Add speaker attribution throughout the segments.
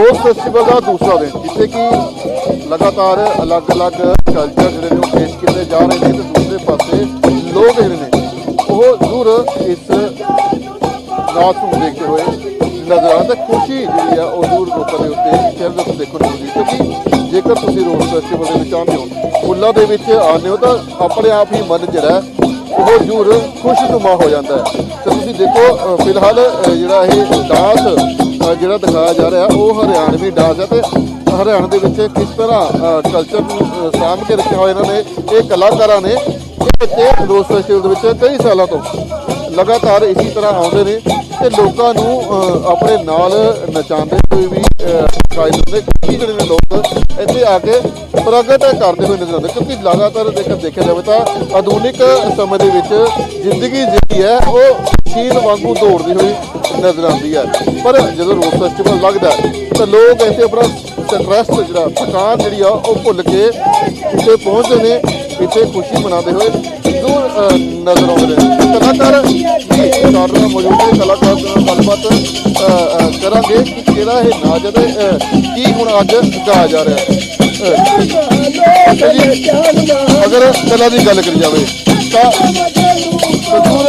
Speaker 1: Rose festival ਦਾ ਦੂਸਰਾ ਦਿਨ, ਜਿੱਥੇ ਕਿ ਲਗਾਤਾਰ ਅਲੱਗ-ਅਲੱਗ ਕਲਚਰ ਜਿਹੜੇ ਨੇ ਉਹ ਪੇਸ਼ ਕੀਤੇ ਜਾ ਰਹੇ ਨੇ ਤੇ ਦੂਸਰੇ ਪਾਸੇ ਲੋਕ ਜਿਹੜੇ ਨੇ, ਉਹ ਜ਼ਰੂਰ ਇਸ ਨਾਚ ਨੂੰ ਦੇਖਦੇ ਹੋਏ ਨਜ਼ਰ ਆਉਂਦੇ ਖੁਸ਼ੀ ਜਿਹੜੀ ਆ ਉਹ ਜ਼ਰੂਰ ਲੋਕਾਂ ਦੇ ਉੱਤੇ ਚਿਹਰੇ ਦੇ ਉੱਤੇ ਦੇਖਣ ਨੂੰ ਮਿਲਦੀ ਕਿਉਂਕਿ ਜੇਕਰ ਤੁਸੀਂ ਰੋਜ਼ ਫੈਸਟੀਵਲ ਦੇ ਵਿੱਚ ਆਉਂਦੇ ਹੋ ਫੁੱਲਾਂ ਦੇ ਵਿੱਚ ਆਉਂਦੇ ਹੋ ਤਾਂ ਆਪਣੇ ਆਪ ਹੀ ਮਨ ਜਿਹੜਾ ਉਹ ਜ਼ਰੂਰ ਖੁਸ਼ਨੁਮਾ ਹੋ ਜਾਂਦਾ ਹੈ। ਤੇ ਤੁਸੀਂ ਦੇਖੋ ਫਿਲਹਾਲ ਜਿਹੜਾ ਇਹ ਡਾਂਸ ਜਿਹੜਾ ਦਿਖਾਇਆ ਜਾ ਰਿਹਾ, ਉਹ ਹਰਿਆਣਵੀ ਡਾਂਸ ਹੈ ਤੇ ਹਰਿਆਣਾ ਦੇ ਵਿੱਚ ਕਿਸ ਤਰ੍ਹਾਂ ਕਲਚਰ ਨੂੰ ਸਾਂਭ ਕੇ ਰੱਖਿਆ ਹੋਇਆ ਇਹਨਾਂ ਨੇ, ਇਹ ਕਲਾਕਾਰਾਂ ਨੇ, ਇਹ ਬੱਚੇ ਰੋਜ਼ ਫੈਸਟੀਵਲ ਦੇ ਵਿੱਚ ਕਈ ਸਾਲਾਂ ਤੋਂ ਲਗਾਤਾਰ ਇਸੇ ਤਰ੍ਹਾਂ ਆਉਂਦੇ ਨੇ। ਤੇ ਲੋਕਾਂ ਨੂੰ ਆਪਣੇ ਨਾਲ ਨਚਾਉਂਦੇ ਹੋਏ ਵੀ ਦਿਖਾਈ ਦਿੰਦੇ ਕਿ ਜਿਹੜੇ ਨੇ ਲੋਕ ਇੱਥੇ ਆ ਕੇ ਪ੍ਰਗਟ ਕਰਦੇ ਹੋਏ ਨਜ਼ਰ ਆਉਂਦੇ, ਕਿਉਂਕਿ ਲਗਾਤਾਰ ਜੇਕਰ ਦੇਖਿਆ ਜਾਵੇ ਤਾਂ ਆਧੁਨਿਕ ਸਮੇਂ ਦੇ ਵਿੱਚ ਜ਼ਿੰਦਗੀ ਜਿਹੜੀ ਹੈ, ਉਹ ਸ਼ੀਲ ਵਾਂਗੂ ਦੌੜਦੀ ਹੋਈ ਨਜ਼ਰ ਆਉਂਦੀ ਹੈ। ਪਰ ਜਦੋਂ ਰੋਜ਼ ਫੈਸਟੀਵਲ ਲੱਗਦਾ ਤਾਂ ਲੋਕ ਇੱਥੇ ਆਪਣਾ ਸਟ੍ਰੈਸ ਜਿਹੜਾ ਥਕਾਨ ਜਿਹੜੀ ਆ, ਉਹ ਭੁੱਲ ਕੇ ਇੱਥੇ ਪਹੁੰਚਦੇ ਨੇ, ਇੱਥੇ ਖੁਸ਼ੀ ਮਨਾਉਂਦੇ ਹੋਏ। ਨਜ਼ਰ ਆਉਂਦੇ ਨੇ। ਕਲਾਕਾਰ ਸਾਡੇ ਨਾਲ ਮੌਜੂਦ ਕਲਾਕਾਰ ਨਾਲ ਗੱਲਬਾਤ ਕਰਾਂਗੇ ਕਿ ਕਿਹੜਾ ਇਹ ਨਾਚ ਹੈ ਤੇ ਕੀ ਹੁਣ ਅੱਜ ਗਾਇਆ ਜਾ ਰਿਹਾ ਹੈ। ਅਗਰ ਕਲਾ ਦੀ ਗੱਲ ਕਰੀ ਜਾਵੇ ਤਾਂ ਜ਼ਰੂਰ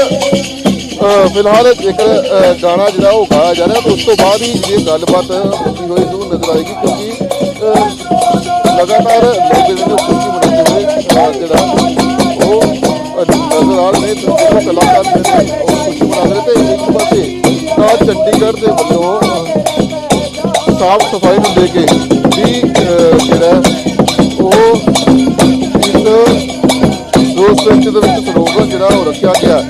Speaker 1: ਫਿਲਹਾਲ ਜੇਕਰ ਗਾਣਾ ਜਿਹੜਾ ਉਹ ਗਾਇਆ ਜਾ ਰਿਹਾ ਉਸ ਤੋਂ ਬਾਅਦ ਹੀ ਇਹ ਗੱਲਬਾਤ ਹੁੰਦੀ ਹੋਈ ਜ਼ਰੂਰ ਨਜ਼ਰ ਆਏਗੀ ਕਿਉਂਕਿ ਲਗਾਤਾਰ ਲੋਕ ਜਿਹੜੇ ਨੇ ਕਲਾਕਾਰ ਜਿਹੜੇ ਨੇ ਉਹ ਖੁਸ਼ੀ ਮਨਾ ਰਹੇ ਤੇ ਇੱਕ ਪਾਸੇ ਤਾਂ ਚੰਡੀਗੜ੍ਹ ਦੇ ਵੱਲੋਂ ਸਾਫ਼ ਸਫ਼ਾਈ ਨੂੰ ਲੈ ਕੇ ਵੀ ਜਿਹੜਾ ਉਹ ਇਸ ਰੋਜ਼ ਫੈਸਟ ਦੇ ਵਿੱਚ ਸਲੋਗਨ ਜਿਹੜਾ ਉਹ ਰੱਖਿਆ ਗਿਆ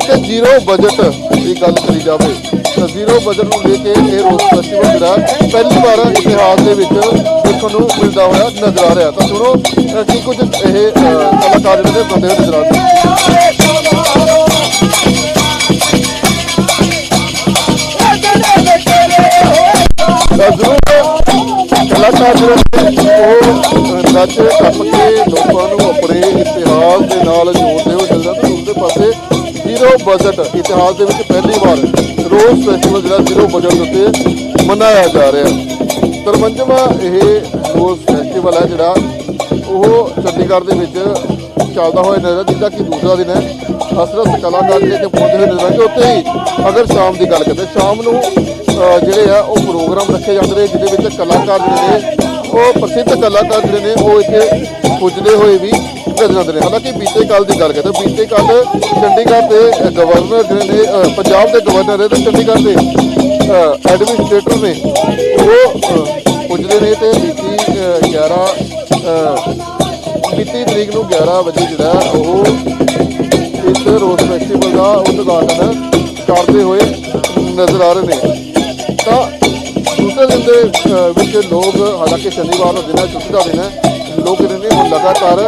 Speaker 1: ਕਿ ਜ਼ੀਰੋ ਬਜਟ ਦੀ ਗੱਲ ਕਰੀ ਜਾਵੇ ਤਾਂ ਜ਼ੀਰੋ ਬਜਟ ਨੂੰ ਲੈ ਕੇ ਇਹ ਰੋਜ਼ ਫੈਸਟੀਵਲ ਜਿਹੜਾ ਪਹਿਲੀ ਵਾਰ ਇਤਿਹਾਸ ਦੇ ਵਿੱਚ ਦੇਖਣ ਨੂੰ ਮਿਲਦਾ ਹੋਇਆ ਨਜ਼ਰ ਆ ਰਿਹਾ ਤਾਂ ਸੁਣੋ ਅ, ਕੀ ਕੁਝ ਇਹ ਕਲਾਕਾਰ ਜਿਹੜੇ ਬੰਦੇ ਹੋਏ ਨਜ਼ਰ ਆਉਂਦੇ ਜ਼ਰੂਰ ਕਲਾਕਾਰ ਜਿਹੜੇ ਉਹ ਨੱਚ ਟੱਪ ਕੇ ਲੋਕਾਂ ਨੂੰ ਆਪਣੇ ਇਤਿਹਾਸ ਦੇ ਨਾਲ ਜੋੜਦੇ ਹੋ ਚੱਲਦਾ ਤੇ ਉਸਦੇ ਪਾਸੇ ਜ਼ੀਰੋ ਬਜਟ ਇਤਿਹਾਸ ਦੇ ਵਿੱਚ ਪਹਿਲੀ ਵਾਰ ਰੋਜ਼ ਫੈਸਟੀਵਲ ਜਿਹੜਾ ਜ਼ੀਰੋ ਬਜਟ ਉੱਤੇ ਮਨਾਇਆ ਜਾ ਰਿਹਾ। ਤਰਵੰਜਵਾਂ ਇਹ ਰੋਜ਼ ਫੈਸਟੀਵਲ ਹੈ ਜਿਹੜਾ, ਉਹ ਚੰਡੀਗੜ੍ਹ ਦੇ ਵਿੱਚ ਚੱਲਦਾ ਹੋਇਆ ਨਜ਼ਰ ਜਿੱਦਾਂ ਕਿ ਦੂਸਰਾ ਦਿਨ ਹੈ। ਹਸਰਤ ਕਲਾਕਾਰ ਜਿਹੜੇ ਪਹੁੰਚੇ ਹੋਏ ਨਜ਼ਰ ਆਉਂਦੇ ਉੱਥੇ ਹੀ ਅਗਰ ਸ਼ਾਮ ਦੀ ਗੱਲ ਕਰਦੇ ਸ਼ਾਮ ਨੂੰ ਜਿਹੜੇ ਆ ਉਹ ਪ੍ਰੋਗਰਾਮ ਰੱਖੇ ਜਾਂਦੇ ਨੇ ਜਿਹਦੇ ਵਿੱਚ ਕਲਾਕਾਰ ਜਿਹੜੇ ਨੇ ਉਹ ਪ੍ਰਸਿੱਧ ਕਲਾਕਾਰ ਜਿਹੜੇ ਨੇ ਉਹ ਇੱਥੇ ਪੁੱਜਦੇ ਹੋਏ ਵੀ ਨਜ਼ਰ ਆਉਂਦੇ ਨੇ। ਹਾਲਾਂਕਿ ਬੀਤੇ ਕੱਲ ਦੀ ਗੱਲ ਕਰਦੇ ਬੀਤੇ ਕੱਲ ਚੰਡੀਗੜ੍ਹ ਦੇ ਗਵਰਨਰ ਜਿਹੜੇ ਨੇ ਪੰਜਾਬ ਦੇ ਗਵਰਨਰ ਨੇ ਤੇ ਚੰਡੀਗੜ੍ਹ ਦੇ ਐਡਮਿਨਿਸਟ੍ਰੇਟਰ ਨੇ ਉਹ ਪੁੱਜਦੇ ਨੇ ਤੇ ਬੀਤੀ ਅ, 11 ਬੀਤੀ ਤਰੀਕ ਨੂੰ 11 ਵਜੇ ਜਿਹੜਾ ਉਹ ਇਸ ਰੋਜ਼ ਫੈਸਟੀਵਲ ਦਾ ਉਦਘਾਟਨ ਕਰਦੇ ਹੋਏ ਨਜ਼ਰ ਆ ਰਹੇ ਨੇ। ਲੋਕ ਹਾਲਾਂਕਿ ਸ਼ਨੀਵਾਰ ਦਾ ਦਿਨ ਹੈ ਛੁੱਟੀ ਦਾ ਦਿਨ ਹੈ ਲੋਕ ਜਿਹੜੇ ਨੇ ਲਗਾਤਾਰ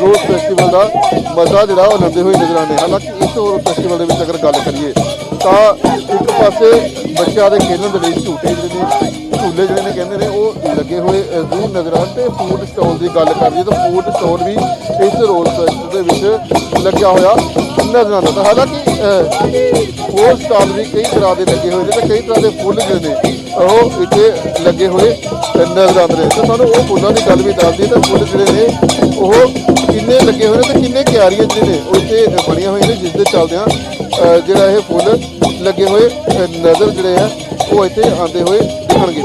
Speaker 1: ਰੋਜ਼ ਫੈਸਟੀਵਲ ਦਾ ਮਜ਼ਾ ਜਿਹੜਾ ਉਹ ਲੈਂਦੇ ਹੋਏ ਨਜ਼ਰ ਆਉਂਦੇ ਹਾਲਾਂਕਿ ਇਸ ਰੋਜ਼ ਫੈਸਟੀਵਲ ਦੇ ਵਿੱਚ ਅਗਰ ਗੱਲ ਕਰੀਏ ਤਾਂ ਇੱਕ ਪਾਸੇ ਬੱਚਿਆਂ ਦੇ ਖੇਡਣ ਦੇ ਲਈ ਝੂਟੇ ਜਿਹੜੇ ਨੇ ਝੂਲੇ ਜਿਹੜੇ ਨੇ ਕਹਿੰਦੇ ਨੇ ਉਹ ਲੱਗੇ ਹੋਏ ਅ, ਜ਼ਰੂਰ ਨਜ਼ਰ ਆਉਣ ਤੇ ਫੂਡ ਸਟਾਲ ਦੀ ਗੱਲ ਕਰੀਏ ਤਾਂ ਫੂਡ ਸਟਾਲ ਵੀ ਇਸ ਰੋਜ਼ ਫੈਸਟੀਵਲ ਦੇ ਵਿੱਚ ਲੱਗਿਆ ਹੋਇਆ ਨਜ਼ਰ ਆਉਂਦਾ। ਹਾਲਾਂਕਿ ਹੋਰ ਸਟਾਲ ਵੀ ਕਈ ਤਰ੍ਹਾਂ ਦੇ ਲੱਗੇ ਹੋਏ ਨੇ ਤੇ ਕਈ ਤਰ੍ਹਾਂ ਦੇ ਫੁੱਲ ਜਿਹੜੇ ਨੇ, ਉਹ ਇੱਥੇ ਲੱਗੇ ਹੋਏ ਨਜ਼ਰ ਆਉਂਦੇ ਨੇ। ਤੇ ਸਾਨੂੰ ਉਹ ਫੁੱਲਾਂ ਦੀ ਗੱਲ ਵੀ ਦੱਸਦੀ ਤਾਂ ਫੁੱਲ ਜਿਹੜੇ ਨੇ, ਉਹ ਕਿੰਨੇ ਲੱਗੇ ਹੋਏ ਨੇ ਤੇ ਕਿੰਨੇ ਕਿਆਰੀਆਂ ਜਿਹੜੇ ਨੇ, ਉਹ ਇੱਥੇ ਬਣੀਆਂ ਹੋਈਆਂ ਨੇ, ਜਿਸ ਦੇ ਚੱਲਦਿਆਂ ਜਿਹੜਾ ਇਹ ਫੁੱਲ ਲੱਗੇ ਹੋਏ ਨਜ਼ਰ ਜਿਹੜੇ ਆ ਉਹ ਇੱਥੇ ਆਉਂਦੇ ਹੋਏ ਦਿਖਣਗੇ।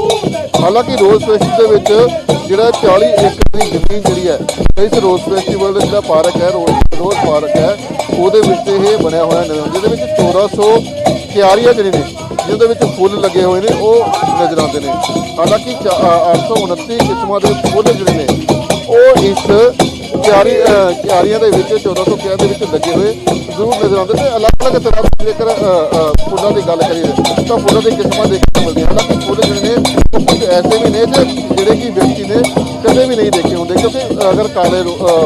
Speaker 1: ਹਾਲਾਂਕਿ ਰੋਜ਼ ਫੈਸਟੀਵਲ ਦੇ ਵਿੱਚ ਜਿਹੜਾ 40 ਏਕੜ ਦੀ ਜ਼ਮੀਨ ਜਿਹੜੀ ਹੈ ਇਸ ਰੋਜ਼ ਫੈਸਟੀਵਲ ਦਾ ਜਿਹੜਾ ਪਾਰਕ ਹੈ ਰੋਜ਼ ਰੋਜ਼ ਪਾਰਕ ਹੈ ਉਹਦੇ ਵਿੱਚ ਇਹ ਬਣਿਆ ਹੋਇਆ ਨਜ਼ਰ ਜਿਹਦੇ ਵਿੱਚ 1400 ਕਿਆਰੀਆਂ ਜਿਹੜੀ ਨੇ ਜਿਹਦੇ ਵਿੱਚ ਫੁੱਲ ਲੱਗੇ ਹੋਏ ਨੇ ਉਹ ਨਜ਼ਰ ਆਉਂਦੇ ਨੇ। ਹਾਲਾਂਕਿ ਚ- ਅ, 829 ਕਿਸਮਾਂ ਦੇ ਫੁੱਲ ਜਿਹੜੇ ਨੇ ਉਹ ਇਸ ਕਿਆਰੀ ਅ, ਕਿਆਰੀਆਂ ਦੇ ਵਿੱਚ 1400 ਕਿਆਰੀਆਂ ਦੇ ਵਿੱਚ ਲੱਗੇ ਹੋਏ ਜ਼ਰੂਰ ਨਜ਼ਰ ਆਉਂਦੇ ਤੇ ਅਲੱਗ-ਅਲੱਗ ਤਰ੍ਹਾਂ ਦੇ ਜੇਕਰ ਫੁੱਲਾਂ ਦੀ ਗੱਲ ਕਰੀਏ ਤਾਂ ਫੁੱਲਾਂ ਦੀ ਕਿਸਮਾਂ ਦੇਖਣ ਨੂੰ ਮਿਲਦੀਆਂ ਹਾਲਾਂਕਿ ਫੁੱਲ ਜਿਹੜੇ ਨੇ ਉਹ ਕੁਝ ਐਸੇ ਵੀ ਨੇ ਜਿਹੜੇ ਕਿ ਵਿਅਕਤੀ ਨੇ ਕਦੇ ਵੀ ਨਹੀਂ ਦੇਖੇ ਕਿਉਂਕਿ ਅਗਰ ਕਾਲੇ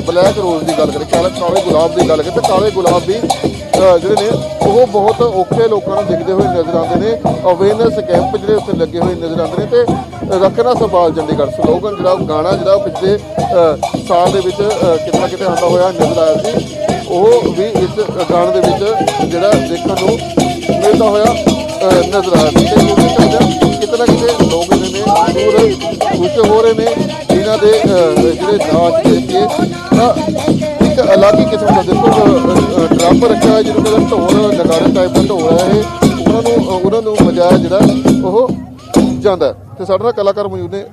Speaker 1: ਬਲੈਕ ਰੋਜ਼ ਦੀ ਗੱਲ ਕਰੀਏ ਕਾਲੇ ਕਾਲੇ ਗੁਲਾਬ ਦੀ ਗੱਲ ਕਰੀਏ ਤਾਂ ਕਾਲੇ ਗੁਲਾਬ ਵੀ ਜਿਹੜੇ ਨੇ ਉਹ ਬਹੁਤ ਔਖੇ ਲੋਕਾਂ ਨੂੰ ਦਿਖਦੇ ਹੋਏ ਨਜ਼ਰ ਆਉਂਦੇ ਨੇ। ਅਵੇਅਰਨੈਸ ਕੈਂਪ ਜਿਹੜੇ ਉੱਥੇ ਲੱਗੇ ਹੋਏ ਨਜ਼ਰ ਆਉਂਦੇ ਨੇ ਤੇ ਰੱਖਣਾ ਸੰਭਾਲ ਚੰਡੀਗੜ੍ਹ। ਸਲੋਗਨ ਜਿਹੜਾ ਗਾਣਾ ਜਿਹੜਾ ਉਹ ਪਿਛਲੇ ਸਾਲ ਦੇ ਵਿੱਚ ਅ, ਕਿਤੇ ਆਉਂਦਾ ਹੋਇਆ ਨਜ਼ਰ ਆਇਆ ਸੀ। ਉਹ ਵੀ ਇਸ ਗਾਣੇ ਦੇ ਵਿੱਚ ਜਿਹੜਾ ਦੇਖਣ ਨੂੰ ਮਿਲਦਾ ਹੋਇਆ ਨਜ਼ਰ ਆਇਆ ਸੀ। ਤੇ ਉਹ ਵੀ ਕਿਤੇ ਨਾ ਕਿਤੇ ਲੋਕ ਜਿਹੜੇ ਨੇ ਜ਼ਰੂਰ ਖੁਸ਼ ਹੋ ਰਹੇ ਨੇ ਇਹਨਾਂ ਦੇ ਅਹ, ਜਿਹੜੇ ਨਾਚ ਦੇਖ ਕੇ ਤਾਂ ਇੱਕ ਅਲੱਗ ਹੀ ਕਿਸਮ ਦਾ ਦੇਖੋ ਅਹ, ਅਹ, ਡਰਮ ਰੱਖਿਆ ਹੋਇਆ ਜਿਹਨੂੰ ਕਹਿੰਦਾ ਢੋਲ ਨਗਾੜੇ ਟਾਈਪ ਦਾ ਢੋਲ ਹੈ ਇਹ ਉਹਨਾਂ ਨੂੰ ਅਹ, ਉਹਨਾਂ ਨੂੰ ਵਜਾਇਆ ਜਿਹੜਾ ਉਹ ਜਾਂਦਾ ਹੈ। ਤੇ ਸਾਡੇ ਨਾਲ ਕਲਾਕਾਰ ਮੌਜੂਦ ਨੇ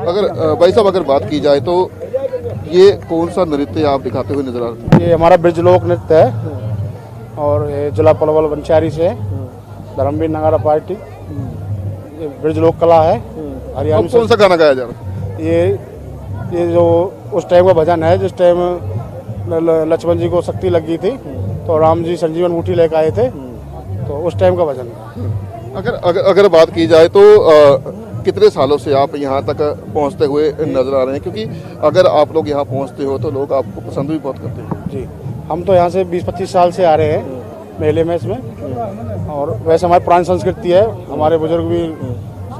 Speaker 1: अगर अ, भाई साहब अगर बात की जाए तो ये कौन सा नृत्य आप दिखाते हुए नजर आ रहे हैं
Speaker 2: ये हमारा ब्रिज लोक नृत्य है और ये जिला पलवल वंचारी से है धर्मवीर नगारा पार्टी ये ब्रिज लोक कला है
Speaker 1: अब
Speaker 2: हरियाणा
Speaker 1: कौन सा गाना गाया जा रहा है?
Speaker 2: ये ये जो उस टाइम का भजन है जिस टाइम लक्ष्मण जी को शक्ति लग गई थी तो राम जी संजीवन बूटी लेकर आए थे तो उस टाइम का भजन है।
Speaker 1: अगर अगर अगर बात की जाए तो अ, कितने सालों से आप यहाँ तक पहुँचते हुए नज़र आ रहे हैं? क्योंकि अगर आप लोग यहाँ पहुँचते हो तो लोग आपको पसंद भी बहुत करते हैं।
Speaker 2: जी। हम तो यहाँ से 20-25 साल से आ रहे हैं मेले में इसमें। और वैसे हमारी पुरानी संस्कृति है हमारे बुज़ुर्ग भी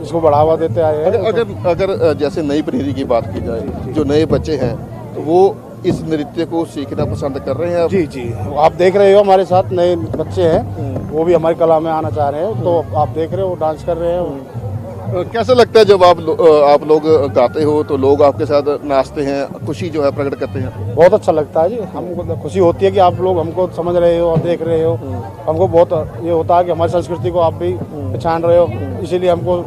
Speaker 2: इसको बढ़ावा देते आए हैं।
Speaker 1: अगर अगर जैसे नई पीढ़ी की बात की जाए जो नए बच्चे हैं तो वो इस नृत्य को सीखना पसंद कर रहे हैं
Speaker 2: जी जी। आप देख रहे हो हमारे साथ नए बच्चे हैं वो भी हमारी कला में आना चाह रहे हैं तो आप देख रहे हो डांस कर रहे हैं
Speaker 1: कैसा लगता है जब आप लो- आप लोग गाते हो तो लोग आपके साथ नाचते हैं खुशी जो है प्रकट करते हैं?
Speaker 2: बहुत अच्छा लगता है जी। हमको तो खुशी होती है कि आप लोग हमको समझ रहे हो और देख रहे हो। हमको बहुत ये होता है कि हमारी संस्कृति को आप भी पहचान रहे हो। इसीलिए हमको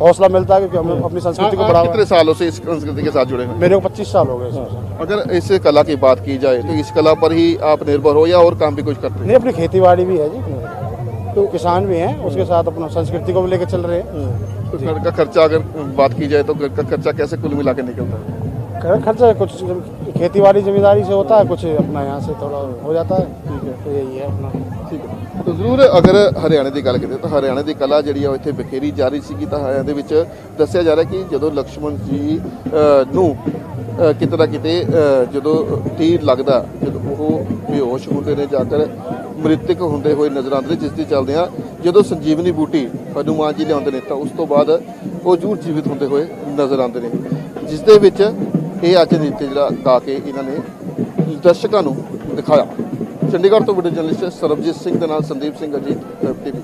Speaker 2: हौसला मिलता है क्योंकि हम अपनी संस्कृति को बढ़ावा
Speaker 1: कितने सालों से इस संस्कृति के साथ जुड़े हैं?
Speaker 2: मेरे को पच्चीस साल हो गए।
Speaker 1: अगर इस कला की बात की जाए तो इस कला पर ही आप निर्भर हो या और काम भी कुछ करते हैं?
Speaker 2: नहीं अपनी खेती बाड़ी भी है जी। तो किसान भी हैं उसके साथ अपना संस्कृति को भी लेकर चल रहे हैं
Speaker 1: तो घर का खर्चा अगर बात की जाए तो घर का खर्चा कैसे कुल मिला के निकलता है
Speaker 2: घर खर्चा कुछ खेती बाड़ी जिम्मेदारी से होता है कुछ अपना यहाँ से थोड़ा हो जाता है तो यही है अपना
Speaker 1: ਠੀਕ ਹੈ ਤਾਂ ਜ਼ਰੂਰ ਅਗਰ ਹਰਿਆਣੇ ਦੀ ਗੱਲ ਕਰੀਏ ਤਾਂ ਹਰਿਆਣੇ ਦੀ ਕਲਾ ਜਿਹੜੀ ਆ ਉਹ ਇੱਥੇ ਬਖੇਰੀ ਜਾ ਰਹੀ ਸੀਗੀ ਤਾਂ ਇਹਦੇ ਵਿੱਚ ਦੱਸਿਆ ਜਾ ਰਿਹਾ ਕਿ ਜਦੋਂ ਲਕਸ਼ਮਣ ਜੀ ਅਹ, ਨੂੰ ਅਹ, ਕਿਤੇ ਨਾ ਕਿਤੇ ਜਦੋਂ ਤੀਰ ਲੱਗਦਾ, ਜਦੋਂ ਉਹ ਬੇਹੋਸ਼ ਹੁੰਦੇ ਨੇ ਜਾ ਕੇ ਮ੍ਰਿਤਕ ਹੁੰਦੇ ਹੋਏ ਨਜ਼ਰ ਆਉਂਦੇ ਨੇ, ਜਿਸ ਦੀ ਚੱਲਦੇ ਆ ਜਦੋਂ ਸੰਜੀਵਨੀ ਬੂਟੀ ਹਨੂਮਾਨ ਜੀ ਲਿਆਉਂਦੇ ਨੇ, ਤਾਂ ਉਸ ਤੋਂ ਬਾਅਦ ਉਹ ਜ਼ਰੂਰ ਜੀਵਿਤ ਹੁੰਦੇ ਹੋਏ ਨਜ਼ਰ ਆਉਂਦੇ ਨੇ। ਜਿਸ ਦੇ ਵਿੱਚ ਇਹ ਅੱਜ ਨ੍ਰਿਤ ਜਿਹੜਾ ਗਾ ਕੇ ਇਹਨਾਂ ਨੇ ਦਰਸ਼ਕਾਂ ਨੂੰ ਦਿਖਾਇਆ। ਚੰਡੀਗੜ੍ਹ ਤੋਂ ਵੀਡੀਓ ਜਰਨਲਿਸਟ ਸਰਬਜੀਤ ਸਿੰਘ ਦੇ ਨਾਲ ਸੰਦੀਪ ਸਿੰਘ ਅਜੀਤ ਟੀਵੀ।